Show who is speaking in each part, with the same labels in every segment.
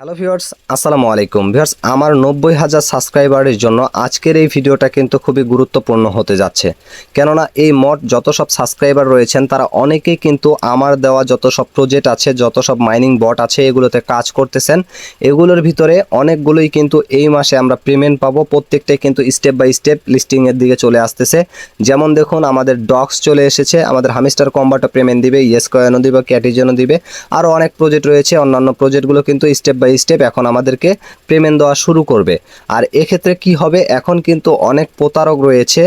Speaker 1: Hello viewers আসসালামু আলাইকুম। Viewers আমার নব্বই হাজার সাবস্ক্রাইবারের জন্য আজকের এই ভিডিওটা কিন্তু খুবই গুরুত্বপূর্ণ হতে যাচ্ছে। কেননা এই মড যত সব সাবস্ক্রাইবার রয়েছেন, তারা অনেকেই কিন্তু আমার দেওয়া যত সব প্রজেক্ট আছে, যত সব মাইনিং বট আছে, এগুলোতে কাজ করতেছেন। এগুলোর ভিতরে অনেকগুলোই কিন্তু এই মাসে আমরা পেমেন্ট পাবো। প্রত্যেকটাই কিন্তু স্টেপ বাই স্টেপ লিস্টিংয়ের দিকে চলে আসতেছে। যেমন দেখুন, আমাদের ডক্স চলে এসেছে। আমাদের হামিস্টার কম্বাটো পেমেন্ট দিবে ইয়েস কয়েনও দিবে ক্যাটিজেনও দিবে। আরও অনেক প্রজেক্ট রয়েছে। অন্যান্য প্রজেক্টগুলো কিন্তু স্টেপ বাই স্টেপ এখন আমাদেরকে পেমেন্ট দেওয়া শুরু করবে। আর এক্ষেত্রে কি হবে? এখন কিন্তু অনেক প্রতারক রয়েছে।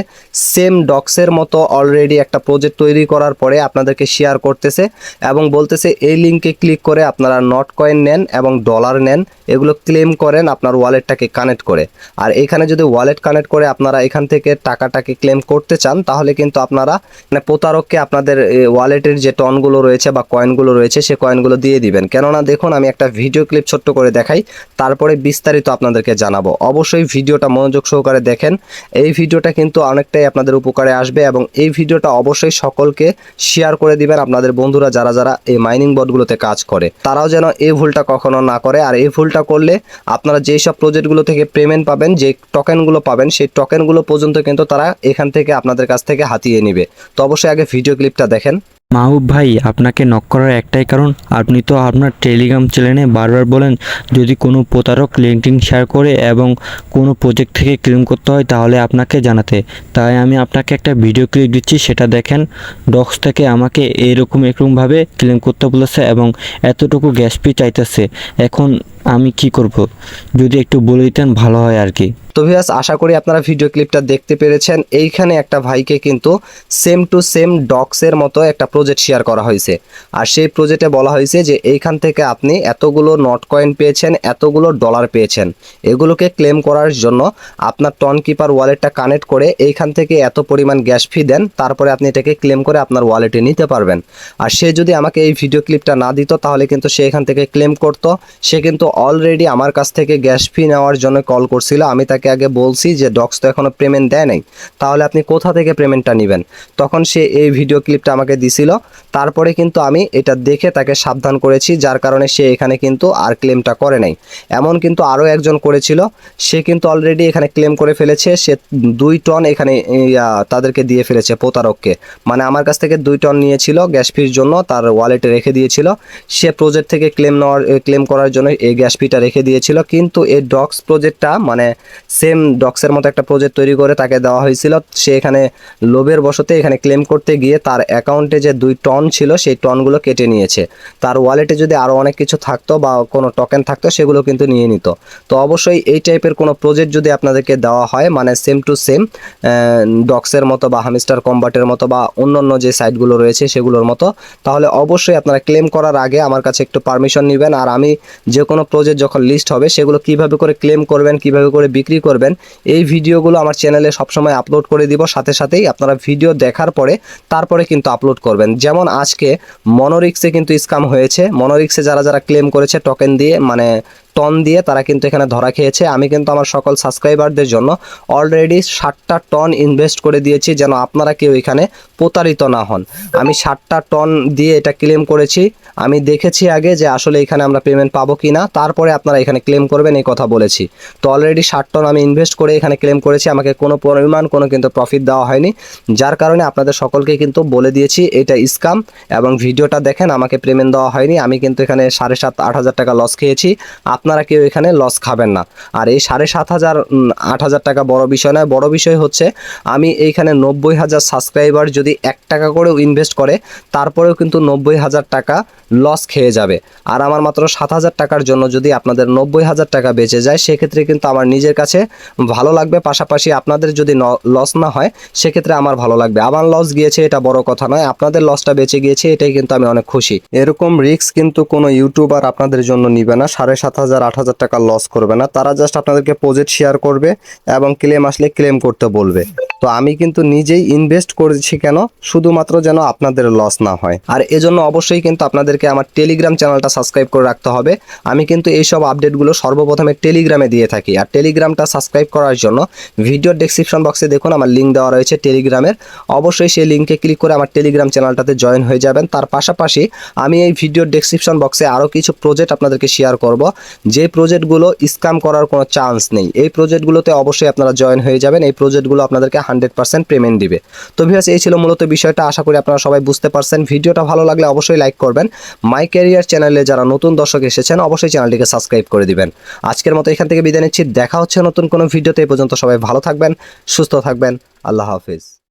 Speaker 1: সেম ডক্সের মতো অলরেডি একটা প্রজেক্ট তৈরি করার পরে আপনাদেরকে শেয়ার করতেছে এবং বলতেছে এই লিঙ্কে ক্লিক করে আপনারা নট কয়েন নেন এবং ডলার নেন। এগুলো ক্লেম করেন আপনার ওয়ালেটটাকে কানেক্ট করে। আর এখানে যদি ওয়ালেট কানেক্ট করে আপনারা এখান থেকে টাকাটাকে ক্লেম করতে চান, তাহলে কিন্তু আপনারা মানে প্রতারককে আপনাদের ওয়ালেটের যে টনগুলো রয়েছে বা কয়েনগুলো রয়েছে, সে কয়েনগুলো দিয়ে দিবেন। কেননা দেখুন, আমি একটা ভিডিও ক্লিপ ছোট্ট করে দেখাই, তারপরে বিস্তারিত আপনাদেরকে জানাব। অবশ্যই ভিডিওটা মনোযোগ সহকারে দেখেন। এই ভিডিওটা কিন্তু অনেকটাই আপনাদের উপকারে আসবে এবং এই ভিডিওটা অবশ্যই সকলকে শেয়ার করে দিবেন আপনাদের বন্ধুরা যারা যারা এই মাইনিং বোর্ডগুলোতে কাজ করে। তারাও যেন এই ভুলটা কখনো না করে। আর এই ভুলটা করলে আপনারা যেই সব প্রজেক্টগুলো থেকে পেমেন্ট পাবেন যে টোকেনগুলো পাবেন, সেই টোকেনগুলো পর্যন্ত কিন্তু তারা এখান থেকে আপনাদের কাছ থেকে হাতিয়ে নিবে। তো অবশ্যই আগে ভিডিও ক্লিপটা দেখেন।
Speaker 2: মাহবুব ভাই, আপনাকে নক করার একটাই কারণ, আপনি তো আপনার টেলিগ্রাম চ্যানেলে বারবার বলেন, যদি কোনো প্রতারক লিঙ্কিং শেয়ার করে এবং কোনো প্রজেক্ট থেকে ক্লেম করতে হয়, তাহলে আপনাকে জানাতে। তাই আমি আপনাকে একটা ভিডিও ক্লিপ দিচ্ছি, সেটা দেখেন। ডক্স থেকে আমাকে এরকম এরকমভাবে ক্লেম করতে বলেছে এবং এতটুকু গ্যাস ফি চাইতেছে। এখন আমি কি করব? যদি একটু বলে দিতেন, ভালো হয় আর কি।
Speaker 1: তো ভিউয়ার্স আশা করি আপনারা ভিডিও ক্লিপটা দেখতে পেরেছেন। এইখানে একটা ভাইকে কিন্তু সেম টু সেম ডক্সের মতো একটা প্রজেক্ট শেয়ার করা হয়েছে। আর সেই প্রজেক্টে বলা হয়েছে যে, এইখান থেকে আপনি এতগুলো নট কয়েন পেয়েছেন, এতগুলো ডলার পেয়েছেন। এগুলোকে ক্লেম করার জন্য আপনার টন কিপার ওয়ালেটটা কানেক্ট করে এইখান থেকে এত পরিমাণ গ্যাস ফি দেন, তারপরে আপনি এটাকে ক্লেম করে আপনার ওয়ালেটে নিতে পারবেন। আর সে যদি আমাকে এই ভিডিও ক্লিপটা না দিত, তাহলে কিন্তু সে এখান থেকে ক্লেম করতো। সে কিন্তু অলরেডি আমার কাছ থেকে গ্যাস ফি নেওয়ার জন্য কল করছিল, আমি তাকে আগে বলছি যে ডক্স তো এখনও পেমেন্ট দেয় নাই, তাহলে আপনি কোথা থেকে পেমেন্টটা নেবেন? তখন সে এই ভিডিও ক্লিপটা আমাকে দিছিল, তারপরে কিন্তু আমি এটা দেখে তাকে সাবধান করেছি, যার কারণে সে এখানে কিন্তু আর ক্লেমটা করে নাই। এমন কিন্তু আরও একজন করেছিল, সে কিন্তু অলরেডি এখানে ক্লেম করে ফেলেছে, সে দুই টন এখানে তাদেরকে দিয়ে ফেলেছে প্রতারককে। মানে আমার কাছ থেকে দুই টন নিয়েছিল গ্যাস ফির জন্য, তার ওয়ালেটে রেখে দিয়েছিল। সে প্রজেক্ট থেকে ক্লেম নেওয়ার ক্লেম করার জন্য এই গ্যাস ফিটা রেখে দিয়েছিল, কিন্তু এই ডক্স প্রজেক্টটা মানে সেম ডক্সের মতো একটা প্রজেক্ট তৈরি করে তাকে দেওয়া হয়েছিল। সে এখানে লোভের বশতে এখানে ক্লেম করতে গিয়ে তার অ্যাকাউন্টে যে দুই টন ছিল, সেই টনগুলো কেটে নিয়েছে। তার ওয়ালেটে যদি আরও অনেক কিছু থাকতো বা কোনো টোকেন থাকতো, সেগুলো কিন্তু নিয়ে নিত। তো অবশ্যই এই টাইপের কোনো প্রজেক্ট যদি আপনাদেরকে দেওয়া হয় মানে সেম টু সেম ডক্সের মতো বা হামিস্টার কম্বাটের মতো বা অন্যান্য যে সাইটগুলো রয়েছে সেগুলোর মতো, তাহলে অবশ্যই আপনারা ক্লেম করার আগে আমার কাছে একটু পারমিশন নেবেন। আর আমি যে কোনো প্রজেক্ট যখন লিস্ট হবে, সেগুলো কীভাবে করে ক্লেম করবেন, কীভাবে করে বিক্রি করবেন। এই ভিডিওগুলো আমার চ্যানেলে সবসময় আপলোড করে দিব। সাথে সাথেই আপনারা ভিডিও দেখার পরে তারপরে কিন্তু আপলোড করবেন। যেমন আজকে মনোরিক্সে কিন্তু স্কাম হয়েছে। মনোরিক্সে যারা যারা ক্লেম করেছে টোকেন দিয়ে মানে টন দিয়ে তারা কিন্তু এখানে ধরা খেয়েছে। আমি কিন্তু আমার সকল সাবস্ক্রাইবারদের জন্য অলরেডি ষাটটা টন ইনভেস্ট করে দিয়েছি যেন আপনারা কেউ এখানে প্রতারিত না হন। আমি ষাটটা টন দিয়ে এটা ক্লেম করেছি। আমি দেখেছি আগে যে আসলে এখানে আমরা পেমেন্ট পাবো কি না তারপরে আপনারা এখানে ক্লেম করবেন, এই কথা বলেছি। তো অলরেডি ষাট টন আমি ইনভেস্ট করে এখানে ক্লেম করেছি, আমাকে কোনো পরিমাণ, কোনো কিন্তু প্রফিট দেওয়া হয়নি। যার কারণে আপনাদের সকলকে কিন্তু বলে দিয়েছি, এটা স্কাম এবং ভিডিওটা দেখেন, আমাকে পেমেন্ট দেওয়া হয়নি। আমি কিন্তু এখানে সাড়ে সাত, আট হাজার টাকা লস খেয়েছি। আপনারা কেউ এখানে লস খাবেন না। আর এই সাড়ে সাত হাজার আট হাজার টাকা বড় বিষয় নয়, বড় বিষয় হচ্ছে আমি এইখানে নব্বই হাজার সাবস্ক্রাইবার যদি এক টাকা করেও ইনভেস্ট করে, তারপরেও কিন্তু নব্বই হাজার টাকা লস খেয়ে যাবে। আর আমার মাত্র সাত হাজার টাকার জন্য যদি আপনাদের নব্বই হাজার টাকা বেঁচে যায়, সেক্ষেত্রে কিন্তু আমার নিজের কাছে ভালো লাগবে। পাশাপাশি আপনাদের যদি লস না হয়, সেক্ষেত্রে আমার ভালো লাগবে। আমার লস গিয়েছে, এটা বড় কথা নয়। আপনাদের লসটা বেঁচে গিয়েছে, এটাই কিন্তু আমি অনেক খুশি। এরকম রিস্ক কিন্তু কোনো ইউটিউবার আপনাদের জন্য নিবে না। সাড়ে সাত হাজার, আট হাজার টাকা লস করবে না। তারা জাস্ট আপনাদেরকে প্রজেক্ট শেয়ার করবে এবং ক্লেম আসলে ক্লেম করতে বলবে। তো আমি কিন্তু নিজেই ইনভেস্ট করেছি কেন? শুধুমাত্র যেন আপনাদের লস না হয়। আর এজন্য অবশ্যই কিন্তু আপনাদেরকে আমার টেলিগ্রাম চ্যানেলটা সাবস্ক্রাইব করে রাখতে হবে। আমি কিন্তু এইসব আপডেটগুলো সর্বপ্রথমে টেলিগ্রামে দিয়ে থাকি। আর টেলিগ্রামটা সাবস্ক্রাইব করার জন্য ভিডিওর ডেসক্রিপশন বক্সে দেখুন, আমার লিঙ্ক দেওয়া রয়েছে টেলিগ্রামের অবশ্যই সেই লিঙ্কে ক্লিক করে আমার টেলিগ্রাম চ্যানেলটাতে জয়েন হয়ে যাবেন। তার পাশাপাশি আমি এই ভিডিওর ডেসক্রিপশন বক্সে আরও কিছু প্রজেক্ট আপনাদেরকে শেয়ার করব। যে প্রজেক্টগুলো স্ক্যাম করার কোনো চান্স নেই, এই প্রজেক্টগুলোতে অবশ্যই আপনারা জয়েন হয়ে যাবেন, এই প্রজেক্টগুলো আপনাদেরকে হান্ড্রেড পার্সেন্ট পেমেন্ট দিবে। তো ভিউয়ার্স এই ছিল মূলত বিষয়টা, আশা করি আপনারা সবাই বুঝতে পারছেন। ভিডিওটা ভালো লাগলে অবশ্যই লাইক করবেন। মাই ক্যারিয়ার চ্যানেলে যারা নতুন দর্শক এসেছেন, অবশ্যই চ্যানেলটিকে সাবস্ক্রাইব করে দিবেন। আজকের মতো এখান থেকে বিদায় নিচ্ছি, দেখা হচ্ছে নতুন কোনো ভিডিওতে, এই পর্যন্ত সবাই ভালো থাকবেন, সুস্থ থাকবেন, আল্লাহ হাফিজ।